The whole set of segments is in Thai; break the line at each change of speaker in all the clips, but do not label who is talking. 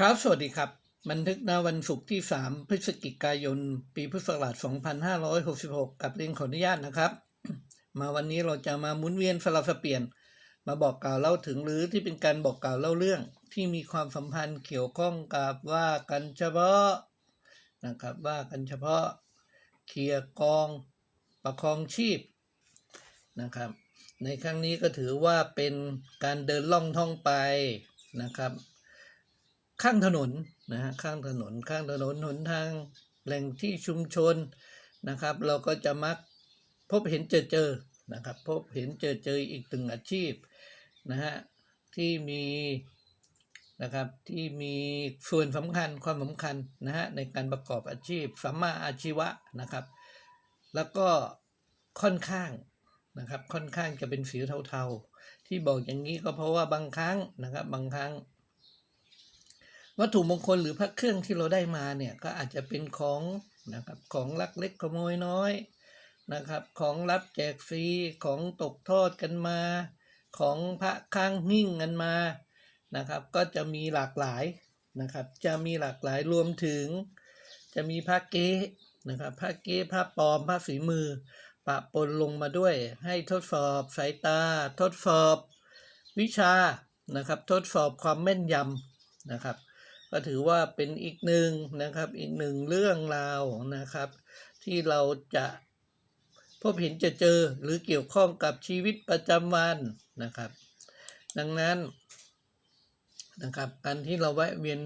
ครับสวัสดีครับ บันทึกณวันศุกร์ที่ 3 พฤศจิกายน ปีพุทธศักราช 2566 กับเรียนขออนุญาตนะครับ มาวันนี้เราจะมาหมุนเวียนสลับสเปลี่ยน มาบอกกล่าวเล่าถึงหรือที่เป็นการบอกกล่าวเล่าเรื่อง ที่มีความสัมพันธ์เกี่ยวข้องกับว่ากันเฉพาะนะครับว่ากันเฉพาะเคลียร์กองประคองชีพนะครับ ในครั้งนี้ก็ถือว่าเป็นการเดินล่องท่องไปนะครับ ข้างถนนนะฮะข้างถนนข้างถนนหนทางแหล่งที่ชุมชนนะครับ เราก็จะมักพบเห็นเจอเจอนะครับพบเห็นเจอเจออีกตึงอาชีพนะฮะที่มีนะครับที่มีส่วนสำคัญความสำคัญนะฮะในการประกอบอาชีพสัมมาอาชีวะนะครับ แล้วก็ค่อนข้างนะครับค่อนข้างจะเป็นสีเทาๆ ที่บอกอย่างนี้ก็เพราะว่าบางครั้งนะครับบางครั้ง วัตถุมงคลหรือพระเครื่องที่เราได้มาเนี่ยก็อาจจะเป็นของนะครับของลักเล็กขโมยน้อยนะครับ ของรับแจกฟรีของตกทอดกันมา ของพระข้างหิ้งกันมานะครับ ก็จะมีหลากหลายนะครับ จะมีหลากหลายรวมถึง จะมีพระเก๊นะครับพระเก๊พระปลอมพระฝีมือ ปะปนลงมาด้วย ให้ทดสอบสายตา ทดสอบวิชานะครับ ทดสอบความแม่นยำนะครับ ก็ถือว่าเป็นอีกหนึ่งนะครับอีกหนึ่งเรื่องราวนะครับ ที่เราจะพบเห็นจะเจอหรือเกี่ยวข้องกับชีวิตประจำวันนะครับ ดังนั้นนะครับการที่เราแวะเวียน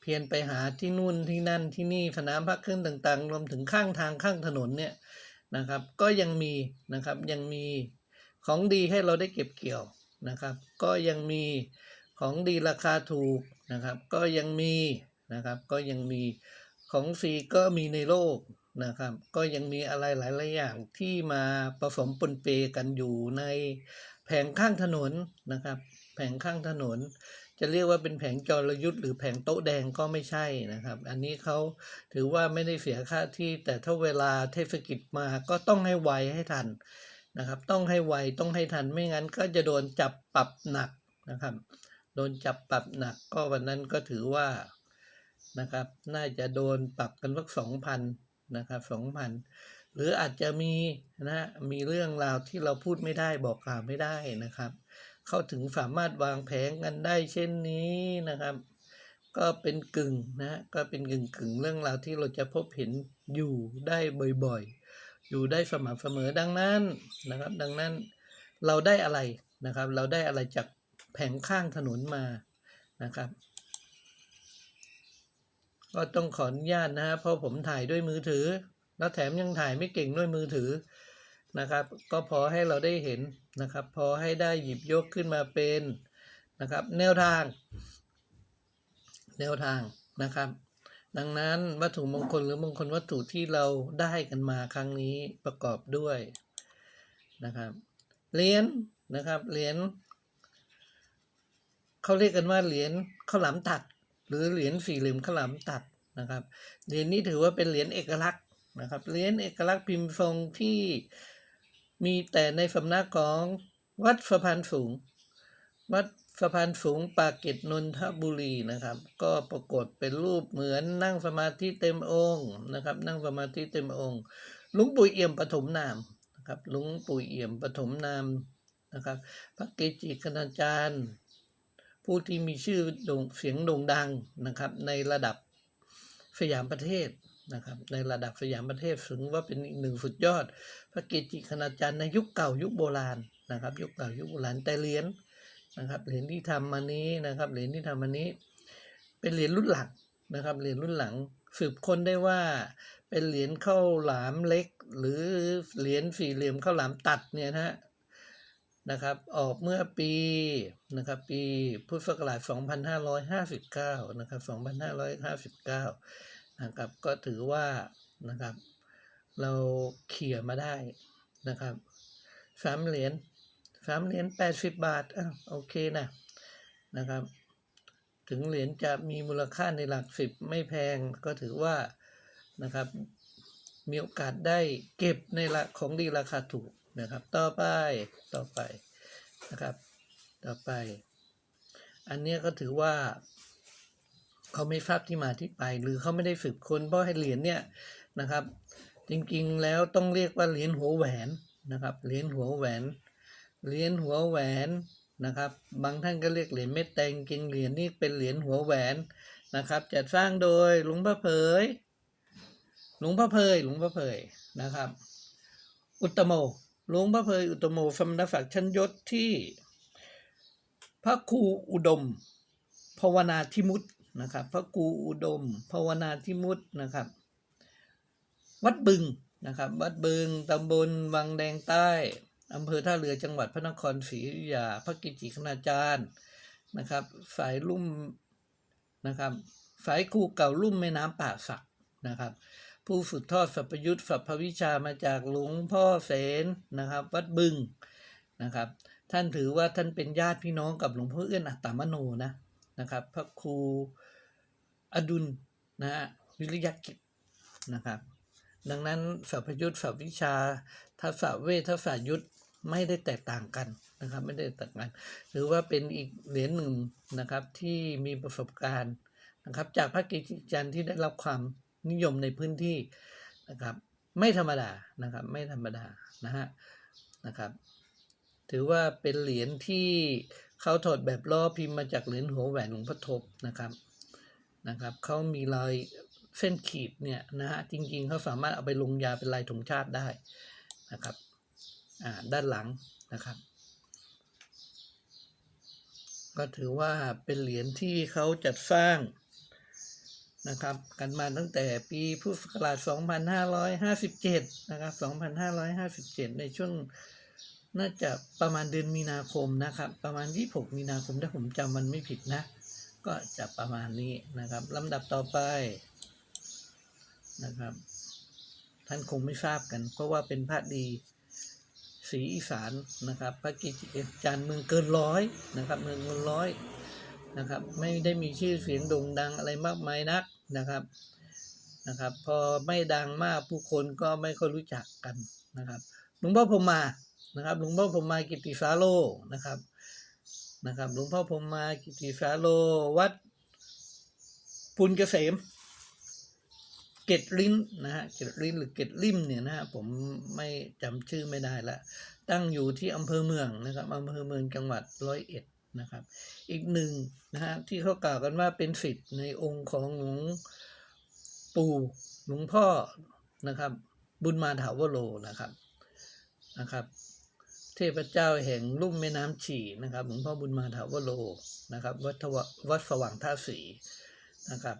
เพียนไปหาที่นู่นที่นั่นที่นี่สนามพักเครื่องต่างๆ รวมถึงข้างทางข้างถนนเนี่ยนะครับ ก็ยังมีนะครับยังมีของดีให้เราได้เก็บเกี่ยวนะครับ ก็ยังมีของดีราคาถูก นะครับ ก็ยังมีนะครับ ก็ยังมีของฟรีก็มีในโลกนะครับ ก็ยังมีอะไรหลายๆอย่างที่มาผสมปนเปกันอยู่ในแผงข้างถนนนะครับ แผงข้างถนน จะเรียกว่าเป็นแผงจรยุทธ์หรือแผงโต๊ะแดงก็ไม่ใช่นะครับ อันนี้เขาถือว่าไม่ได้เสียค่าที่แต่ถ้าเวลาเทศกิจมาก็ต้องให้ไวให้ทันนะครับ ต้องให้ไวต้องให้ทันไม่งั้นก็จะโดนจับปรับหนักนะครับ โดนจับปรับหนักก็วันนั้นก็ถือว่านะครับ น่าจะโดนปรับกันสักสองพันนะครับสองพันหรืออาจจะมีนะมีเรื่องราวที่เราพูดไม่ได้บอกกล่าวไม่ได้นะครับ เข้าถึงสามารถวางแผนกันได้เช่นนี้นะครับ ก็เป็นกึ่งนะก็เป็นกึ่งกึ่งเรื่องราวที่เราจะพบเห็นอยู่ได้บ่อยๆ อยู่ได้สม่ำเสมอดังนั้นนะครับ ดังนั้นเราได้อะไรนะครับ เราได้อะไรจาก แผงข้างถนนมานะครับ ก็ต้องขออนุญาตนะฮะเพราะผมถ่ายด้วยมือถือ แล้วแถมยังถ่ายไม่เก่งด้วยมือถือนะครับ ก็พอให้เราได้เห็นนะครับ พอให้ได้หยิบยกขึ้นมาเป็นนะครับ แนวทาง แนวทางนะครับ ดังนั้นวัตถุมงคลหรือมงคลวัตถุที่เราได้กันมาครั้งนี้ประกอบด้วยนะครับเหรียญนะครับเหรียญ เขาเรียกกันว่าเหรียญข้าวหลามตัด หรือเหรียญสี่เหลี่ยมข้าวหลามตัดนะครับเหรียญนี้ถือว่าเป็นเหรียญเอกลักษณ์นะครับเหรียญเอกลักษณ์พิมพ์ทรงที่มีแต่ในสำนักของวัดสะพานสูง วัดสะพานสูงปากเกร็ดนนทบุรีนะครับ ก็ปรากฏเป็นรูปเหมือนนั่งสมาธิเต็มองค์นะครับ นั่งสมาธิเต็มองค์ลุงปู่เอี่ยมปฐมนามนะครับลุงปู่เอี่ยมปฐมนามนะครับพระเกจิคณาจารย์ ผู้ที่มีชื่อโด่งเสียงโด่งดังนะครับ ในระดับสยามประเทศนะครับ ในระดับสยามประเทศถึงว่าเป็นอีกหนึ่งสุดยอด พระเกจิคณาจารย์ในยุคเก่ายุคโบราณนะครับ ยุคเก่ายุคโบราณแต่เหรียญนะครับเหรียญที่ทำมานี้นะครับเหรียญที่ทำมานี้ เป็นเหรียญรุ่นหลังนะครับเหรียญรุ่นหลังสืบค้นได้ว่าเป็นเหรียญข้าวหลามเล็ก หรือเหรียญสี่เหลี่ยมข้าวหลามตัดเนี่ยนะฮะ นะครับออกเมื่อปีนะครับปีพุทธศักราช 2559 นะครับ 2559 นะครับก็ถือว่านะครับ เราเขี่ยมาได้นะครับสามเหรียญสามเหรียญ80บาทอะโอเคนะนะครับ ถึงเหรียญจะมีมูลค่าในหลักสิบไม่แพงก็ถือว่านะครับ มีโอกาสได้เก็บในละของดีราคาถูก นะครับ ต่อไปต่อไปนะครับ ต่อไป อันนี้ก็ถือว่าเขาไม่ทราบที่มาที่ไป หรือเขาไม่ได้สืบค้นเพราะให้เหรียญเนี่ยนะครับ จริงๆแล้วต้องเรียกว่าเหรียญหัวแหวนนะครับเหรียญหัวแหวนเหรียญหัวแหวนนะครับ บางท่านก็เรียกเหรียญเม็ดแตงจริงเหรียญนี่เป็นเหรียญหัวแหวนนะครับ จัดสร้างโดยหลวงพ่อเผยหลวงพ่อเพยหลวงพ่อเพยนะครับ อุตตโม หลวงพ่อเพยอุตโมสมณศักดิ์ชั้นยศที่ พระครูอุดม ภาวนาธิมุตนะครับ พระครูอุดม ภาวนาธิมุตนะครับ วัดบึงนะครับ วัดบึงตำบลวังแดงใต้อำเภอท่าเรือจังหวัดพระนครศรีอยุธยาพระกิจิคณาจารย์นะครับ สายลุ่มนะครับ สายคูเก่าลุ่มแม่น้ำป่าสักนะครับ ผู้ฝึกทอดสัพพยุทธสัพพวิชามาจากหลวงพ่อเสนนะครับ วัดบึงนะครับ ท่านถือว่าท่านเป็นญาติพี่น้องกับหลวงพ่อเอื้อนอัตตมโนนะนะครับ พระครูอดุลนะฮะวิริยกิจนะครับ ดังนั้นสัพพยุทธสัพพวิชาทัศเวททัศยุทธไม่ได้แตกต่างกันนะครับ ไม่ได้แตกต่างกันหรือว่าเป็นอีกเหรียญหนึ่งนะครับที่มีประสบการณ์นะครับ จากพระกิจจันทร์ที่ได้รับความ นิยมในพื้นที่นะครับ ไม่ธรรมดานะครับ ไม่ธรรมดานะฮะนะครับ ถือว่าเป็นเหรียญที่เขาถอดแบบล้อพิมพ์มาจากเหรียญหัวแหวนหลวงพ่อทบนะครับนะครับเขามีรอยเส้นขีดเนี่ยนะฮะจริงๆเขาสามารถเอาไปลงยาเป็นลายธงชาติได้นะครับอ่าด้านหลังนะครับ ก็ถือว่าเป็นเหรียญที่เขาจัดสร้าง นะครับ กันมาตั้งแต่ปีพุทธศักราช 2557 นะครับ 2557 ในช่วงน่าจะประมาณเดือนมีนาคมนะครับ ประมาณ 26 มีนาคมถ้าผมจำมันไม่ผิดนะ ก็จะประมาณนี้นะครับลำดับต่อไปนะครับ ท่านคงไม่ทราบกัน เพราะว่าเป็นพระดีศรีอีสานนะครับพระกิจจารย์เมืองเกินร้อยนะครับ เมืองเกินร้อยนะครับ ไม่ได้มีชื่อเสียงโด่งดังอะไรมากมายนัก นะครับนะครับ พอไม่ดังมากผู้คนก็ไม่ค่อยรู้จักกันนะครับหลวงพ่อพรหมานะครับหลวงพ่อพรหมากิติสาโลนะครับนะครับหลวงพ่อพรหมากิติสาโลวัดปุญเกษมเกตลิ้นนะฮะเกตลิ้นหรือเกตลิมเนี่ยนะฮะผมไม่จำชื่อไม่ได้ละ ตั้งอยู่ที่อำเภอเมืองนะครับอำเภอเมืองจังหวัดร้อยเอ็ด นะครับ อีกหนึ่งนะฮะที่เขากล่าวกันว่าเป็นสิทธิ์ในองค์ของหลวงปู่หลวงพ่อนะครับ บุญมาถาวโรนะครับนะครับ เทพเจ้าแห่งลุ่มแม่น้ำฉี่นะครับหลวงพ่อบุญมาถาวโรนะครับวัดทววัดสว่างท่าสีนะครับ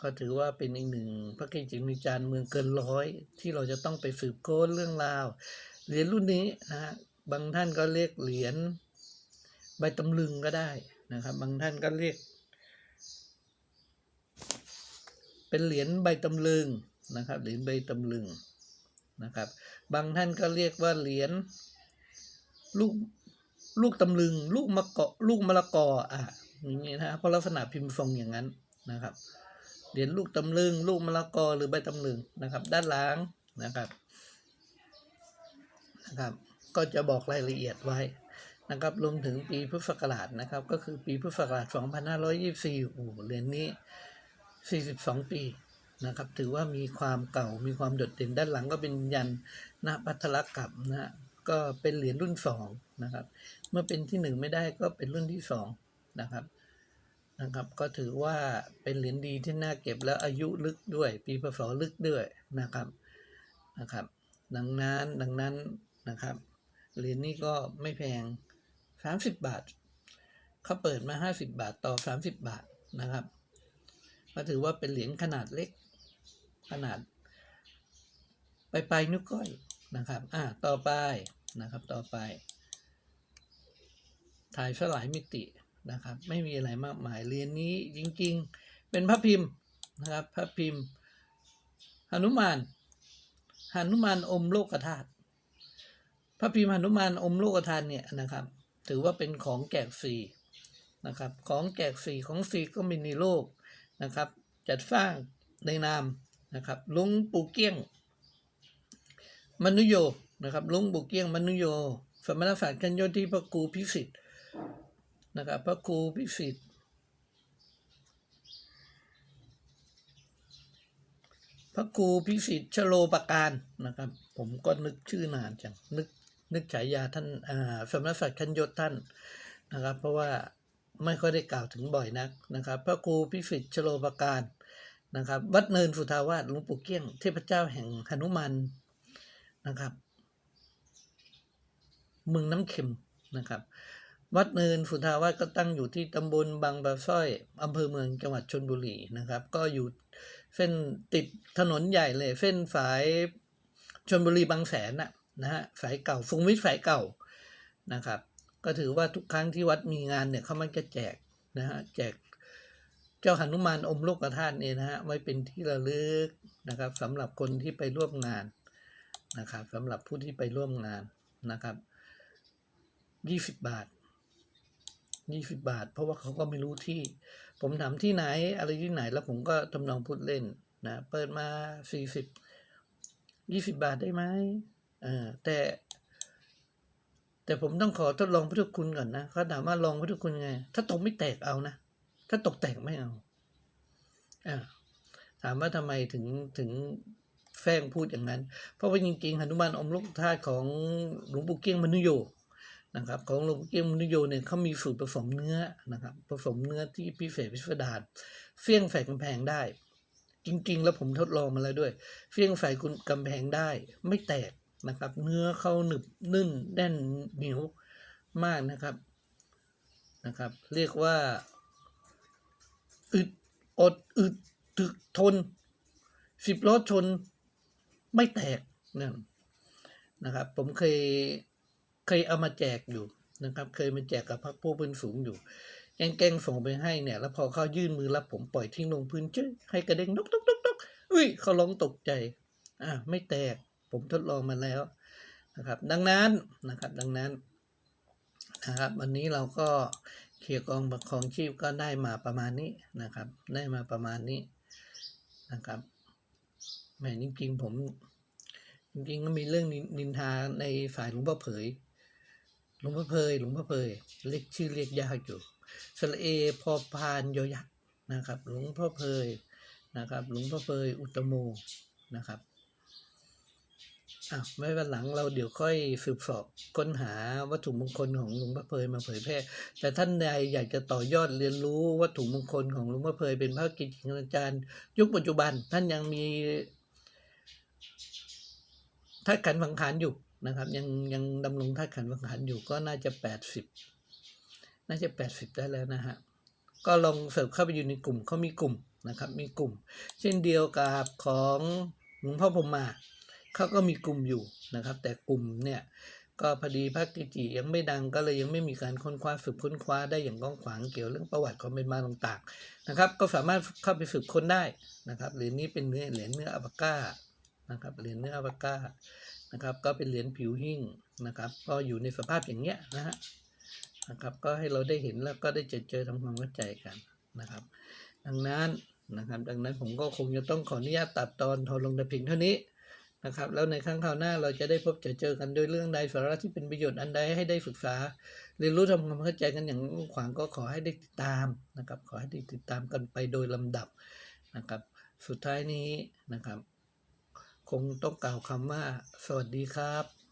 ก็ถือว่าเป็นอีกหนึ่งพระเกจิมีจารย์เมืองเกินร้อย ที่เราจะต้องไปสืบค้นเรื่องราว เหรียญรุ่นนี้นะฮะบางท่านก็เรียกเหรียญ บตำลึงก็ได้นะครับ บางท่านก็เรียก เป็นเหรียญใบตำลึงนะครับเหรียญใบตำลึงนะครับ บางท่านก็เรียกว่าเหรียญลูกลูกตำลึง ลูกมะกอลูกมะละกออะอย่างนี้นะเพราะลักษณะพิมพ์ทรงอย่างนั้นนะครับเหรียญลูกตำลึง ลูกมะละกอหรือใบตำลึงนะครับ ด้านหล่างนะครับนะครับ ก็จะบอกรายละเอียดไว้ นะครับรวมถึงปีพุทธศักราชนะครับ ก็คือปีพุทธศักราช 2524 โอ้โหเหรียญนี้ 42 ปีนะครับ ถือว่ามีความเก่ามีความโดดเด่นด้านหลังก็เป็นยันณพัทรกับนะฮะก็เป็นเหรียญรุ่นสองนะครับ เมื่อเป็นที่หนึ่งไม่ได้ก็เป็นรุ่นที่สองนะครับนะครับก็ถือว่าเป็นเหรียญดีที่น่าเก็บแล้วอายุลึกด้วย ปีพศลึกด้วยนะครับนะครับ ดังนั้นดังนั้นนะครับเหรียญนี้ก็ไม่แพง 30บาทเขาเปิดมา50บาทต่อ30บาทนะครับก็ถือว่าเป็นเหรียญขนาดเล็ก ขนาด ไปไปนิ้วก้อยนะครับ อ่าต่อไปนะครับ ต่อไป ถ่ายสลายมิตินะครับ ไม่มีอะไรมากมายเหรียญนี้จริง ๆ เป็นพระพิมพ์นะครับพระพิมพ์หนุมานหนุมานอมโลกธาตุพระพิมพ์หนุมานอมโลกธาตุเนี่ยนะครับ ถือว่าเป็นของแจกฟรีนะครับ ของแจกฟรีของฟรีก็มีในโลกนะครับ จัดสร้างในนามนะครับลุงปูเกี้ยงมนุโยนะครับลุงปูเกี้ยงมนุโย สมณศากดิ์ชั้นยอดที่พระครูพิสิทธ์นะครับ พระครูพิสิทธ์พระครูพิสิทธิ์ชโลปการนะครับ ผมก็นึกชื่อนานจังนึก นึกฉายาท่านอ่าสมณศักดิ์ชั้นยศท่านนะครับ เพราะว่าไม่ค่อยได้กล่าวถึงบ่อยนักนะครับ พระครูพิสิทธิ์ชโลปการนะครับ วัดเนินสุทาวาสหลวงปู่เกี้ยง เทพเจ้าแห่งหนุมานนะครับเมืองน้ำเค็มนะครับ วัดเนินสุทาวาสก็ตั้งอยู่ที่ตำบลบางปะสร้อยอำเภอเมืองจังหวัดชนบุรีนะครับ ก็อยู่เส้นติดถนนใหญ่เลย เส้นสายชนบุรีบางแสนน่ะ นะฮะสายเก่าสุขุมวิทสายเก่านะครับ ก็ถือว่าทุกครั้งที่วัดมีงานเนี่ยเขามันจะแจกนะฮะแจกเจ้าหนุมานอมโลกธาตุเนี่ยนะฮะไว้เป็นที่ระลึกนะครับสำหรับคนที่ไปร่วมงานนะครับสำหรับผู้ที่ไปร่วมงานนะครับยี่สิบบาทยี่สิบาท เพราะว่าเขาก็ไม่รู้ที่ ผมถามที่ไหนอะไรที่ไหนแล้วผมก็ทำนองพูดเล่นนะเปิดมาสี่สิบยี่สิบาทได้ไหม แต่แต่ผมต้องขอทดลองพุทธคุณก่อนนะเขาถามว่าลองพุทธคุณไง ถ้าตกไม่แตกเอานะ ถ้าตกแตกไม่เอาอ่าถามว่าทำไมถึงถึงแฝงพูดอย่างนั้น เพราะว่าจริงๆหนุมานอมลูกธาของหลวงปู่เกี้ยงมนุโยนะครับ ของหลวงปู่เกี้ยงมุนิโยเนี่ยเขามีสูตรผสมเนื้อนะครับผสมเนื้อที่พิเศษพิสดารเฟี้ยงใส่กำแพงได้ จริง ๆ แล้วผมทดลองมาแล้วด้วย เฟี้ยงใส่คุณกำแพงได้ ไม่แตก นะครับ เนื้อเขาหนึบนึ่นแน่นเหนียวมากนะครับนะครับ เรียกว่าอึดอดอึดถึกทนสิบล้อชนไม่แตกนั่นนะครับ ผมเคยเคยเอามาแจกอยู่นะครับ เคยมาแจกกับพรรคผู้พื้นสูงอยู่แกล้งส่งไปให้เนี่ย แล้วพอเขายื่นมือรับผมปล่อยทิ้งลงพื้นจื้อให้กระเด้งนกนกนกนกอุ้ยเขาร้องตกใจอ่าไม่แตก ผมทดลองมาแล้วนะครับ ดังนั้นนะครับ ดังนั้นนะครับ วันนี้เราก็เคลียกองประคองชีพก็ได้มาประมาณนี้นะครับ ได้มาประมาณนี้นะครับแหมจริงๆผม จริงๆก็มีเรื่องนินทาในฝ่ายหลวงพ่อเผยหลวงพ่อเผยหลวงพ่อเผยเรียกชื่อเรียกยากอยู่สระเอพอพานยอยักษ์นะครับ หลวงพ่อเผยนะครับ หลวงพ่อเผยอุตโมนะครับ อะไม่วันหลังเราเดี๋ยวค่อยสืบสอบค้นหาวัตถุมงคลของหลวงพ่อเผยมาเผยแพร่ แต่ท่านใดอยากจะต่อยอดเรียนรู้วัตถุมงคลของหลวงพ่อเผยเป็นพระกิจอาจารย์ ยุคปัจจุบันท่านยังมีธาขันธ์สังขารอยู่นะครับ ยังยังดำรงธาขันธ์สังขารอยู่ก็น่าจะแปดสิบน่าจะแปดสิบได้แล้วนะฮะก็ลองเสิร์ฟเข้าไปอยู่ในกลุ่มเขามีกลุ่มนะครับ มีกลุ่ม เช่นเดียวกับของหลวงพ่อพรมมา เขาก็มีกลุ่มอยู่นะครับ แต่กลุ่มเนี่ยก็พอดีพระกิจิยังไม่ดังก็เลยยังไม่มีการค้นคว้าสืบค้นคว้าได้อย่างกว้างขวางเกี่ยวเรื่องประวัติความเป็นมาต่างๆนะครับ ก็สามารถเข้าไปสืบค้นได้นะครับเหรียญนี้เป็นเนื้อเหรียญเนื้ออัปก้านะครับเหรียญเนื้ออัปก้านะครับก็เป็นเหรียญผิวหิ้งนะครับ ก็อยู่ในสภาพอย่างเงี้ยนะฮะนะครับ ก็ให้เราได้เห็นแล้วก็ได้เจอเจอทำความเข้าใจกันนะครับ ดังนั้นนะครับ ดังนั้นผมก็คงจะต้องขออนุญาตตัดตอนทอนลงแต่เพียงเท่านี้ นะครับแล้วในครั้งคราวหน้าเราจะได้พบเจอเจอกันด้วยเรื่องใดสาระที่เป็นประโยชน์อันใดให้ได้ศึกษา เรียนรู้ทำความเข้าใจกันอย่างกว้างขวางก็ขอให้ได้ติดตามนะครับ ขอให้ได้ติดตามกันไปโดยลำดับนะครับ สุดท้ายนี้นะครับ คงต้องกล่าวคำว่า สวัสดีครับ